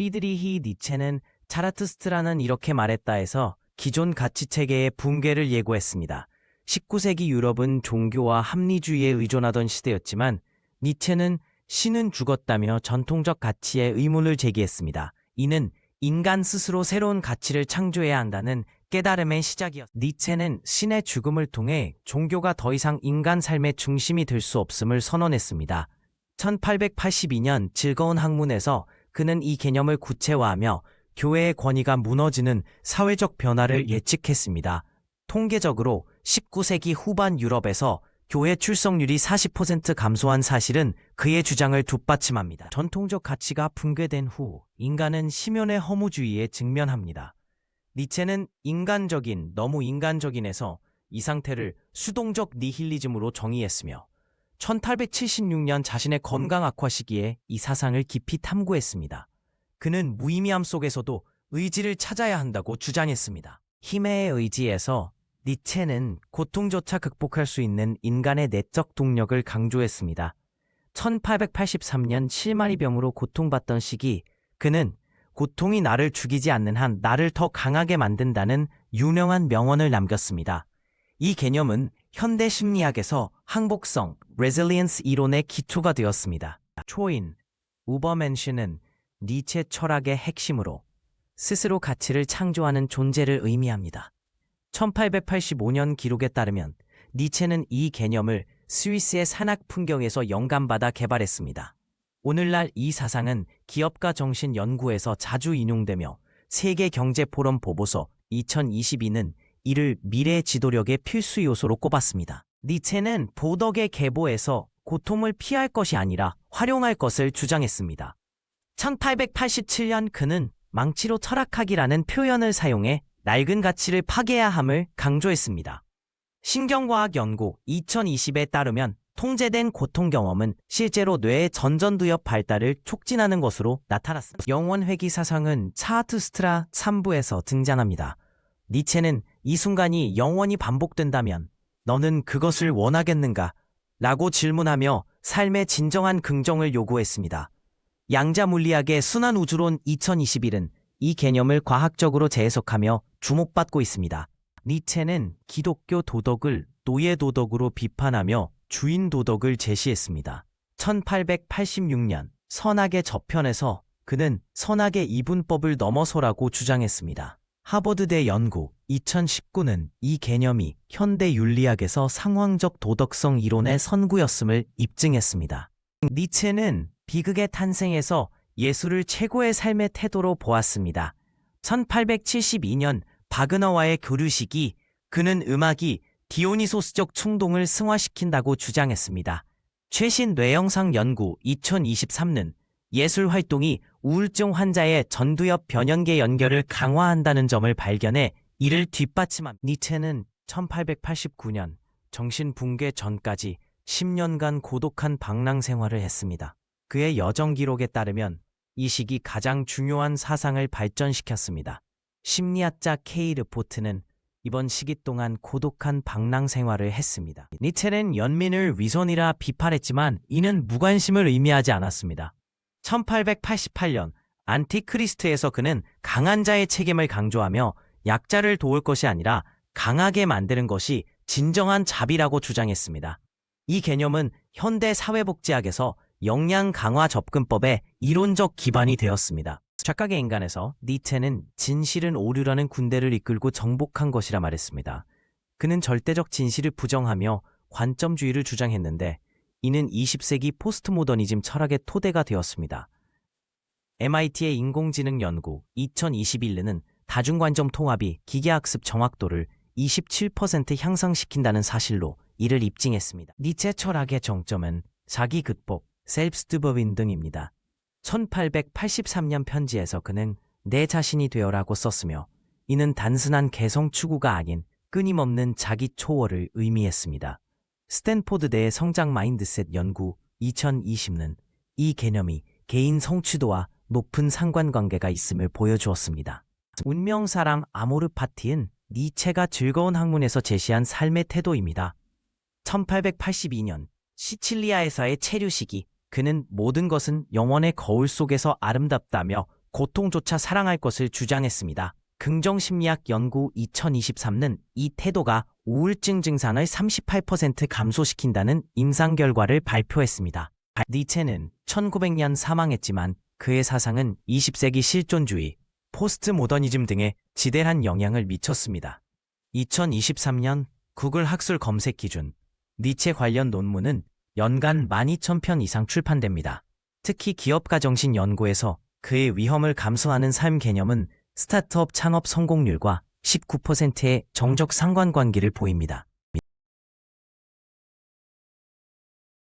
프리드리히 니체는 차라트스트라는 이렇게 말했다 해서 기존 가치 체계의 붕괴를 예고했습니다. 19세기 유럽은 종교와 합리주의에 의존하던 시대였지만 니체는 신은 죽었다며 전통적 가치에 의문을 제기했습니다. 이는 인간 스스로 새로운 가치를 창조해야 한다는 깨달음의 시작이었. 니체는 신의 죽음을 통해 종교가 더 이상 인간 삶의 중심이 될 수 없음을 선언했습니다. 1882년 즐거운 학문에서 그는 이 개념을 구체화하며 교회의 권위가 무너지는 사회적 변화를 예측했습니다. 통계적으로 19세기 후반 유럽에서 교회 출석률이 40% 감소한 사실은 그의 주장을 뒷받침합니다. 전통적 가치가 붕괴된 후 인간은 심연의 허무주의에 직면합니다. 니체는 인간적인, 너무 인간적인에서 이 상태를 수동적 니힐리즘으로 정의했으며 1876년 자신의 건강 악화 시기에 이 사상을 깊이 탐구했습니다. 그는 무의미함 속에서도 의지를 찾아야 한다고 주장했습니다. 힘의 의지에서 니체는 고통조차 극복할 수 있는 인간의 내적 동력을 강조했습니다. 1883년 실마리 병으로 고통받던 시기 그는 고통이 나를 죽이지 않는 한 나를 더 강하게 만든다는 유명한 명언을 남겼습니다. 이 개념은 현대 심리학에서 항복성, resilience 이론의 기초가 되었습니다. 초인, 우버맨슈는 니체 철학의 핵심으로 스스로 가치를 창조하는 존재를 의미합니다. 1885년 기록에 따르면 니체는 이 개념을 스위스의 산악 풍경에서 영감받아 개발했습니다. 오늘날 이 사상은 기업가 정신 연구에서 자주 인용되며 세계 경제 포럼 보고서 2022는 이를 미래 지도력의 필수 요소로 꼽았습니다. 니체는 보덕의 계보에서 고통을 피할 것이 아니라 활용할 것을 주장했습니다. 1887년 그는 망치로 철학하기라는 표현을 사용해 낡은 가치를 파괴해야 함을 강조했습니다. 신경과학 연구 2020에 따르면 통제된 고통 경험은 실제로 뇌의 전전두엽 발달을 촉진하는 것으로 나타났습니다. 영원 회귀 사상은 차하트스트라 3부에서 등장합니다. 니체는 이 순간이 영원히 반복된다면 너는 그것을 원하겠는가? 라고 질문하며 삶의 진정한 긍정을 요구했습니다. 양자 물리학의 순환 우주론 2021은 이 개념을 과학적으로 재해석하며 주목받고 있습니다. 니체는 기독교 도덕을 노예 도덕으로 비판하며 주인 도덕을 제시했습니다. 1886년 선악의 저편에서 그는 선악의 이분법을 넘어서라고 주장했습니다. 하버드대 연구 2019는 이 개념이 현대 윤리학에서 상황적 도덕성 이론의 선구였음을 입증했습니다. 니체는 비극의 탄생에서 예술을 최고의 삶의 태도로 보았습니다. 1872년 바그너와의 교류 시기 그는 음악이 디오니소스적 충동을 승화시킨다고 주장했습니다. 최신 뇌영상 연구 2023는 예술 활동이 우울증 환자의 전두엽 변연계 연결을 강화한다는 점을 발견해 이를 뒷받침한 니체는 1889년 정신 붕괴 전까지 10년간 고독한 방랑 생활을 했습니다. 그의 여정 기록에 따르면 이 시기 가장 중요한 사상을 발전시켰습니다. 심리학자 케이 르포트는 이번 시기 동안 고독한 방랑 생활을 했습니다. 니체는 연민을 위선이라 비판했지만 이는 무관심을 의미하지 않았습니다. 1888년 안티크리스트에서 그는 강한 자의 책임을 강조하며 약자를 도울 것이 아니라 강하게 만드는 것이 진정한 자비라고 주장했습니다. 이 개념은 현대 사회복지학에서 역량 강화 접근법의 이론적 기반이 되었습니다. 착각의 인간에서 니체는 진실은 오류라는 군대를 이끌고 정복한 것이라 말했습니다. 그는 절대적 진실을 부정하며 관점주의를 주장했는데 이는 20세기 포스트모더니즘 철학의 토대가 되었습니다. MIT의 인공지능 연구 2021년은 다중관점 통합이 기계학습 정확도를 27% 향상시킨다는 사실로 이를 입증했습니다. 니체 철학의 정점은 자기 극복, 셀프스튜버윈 등입니다. 1883년 편지에서 그는 내 자신이 되어라고 썼으며 이는 단순한 개성 추구가 아닌 끊임없는 자기 초월을 의미했습니다. 스탠포드 대의 성장 마인드셋 연구 2020는 이 개념이 개인 성취도와 높은 상관관계가 있음을 보여주었습니다. 운명사랑 아모르 파티은 니체가 즐거운 학문에서 제시한 삶의 태도입니다. 1882년 시칠리아에서의 체류 시기 그는 모든 것은 영원의 거울 속에서 아름답다며 고통조차 사랑할 것을 주장했습니다. 긍정심리학 연구 2023는 이 태도가 우울증 증상을 38% 감소시킨다는 임상 결과를 발표했습니다. 니체는 1900년 사망했지만 그의 사상은 20세기 실존주의, 포스트 모더니즘 등에 지대한 영향을 미쳤습니다. 2023년 구글 학술 검색 기준 니체 관련 논문은 연간 12,000편 이상 출판됩니다. 특히 기업가 정신 연구에서 그의 위험을 감수하는 삶 개념은 스타트업 창업 성공률과 19%의 정적 상관관계를 보입니다.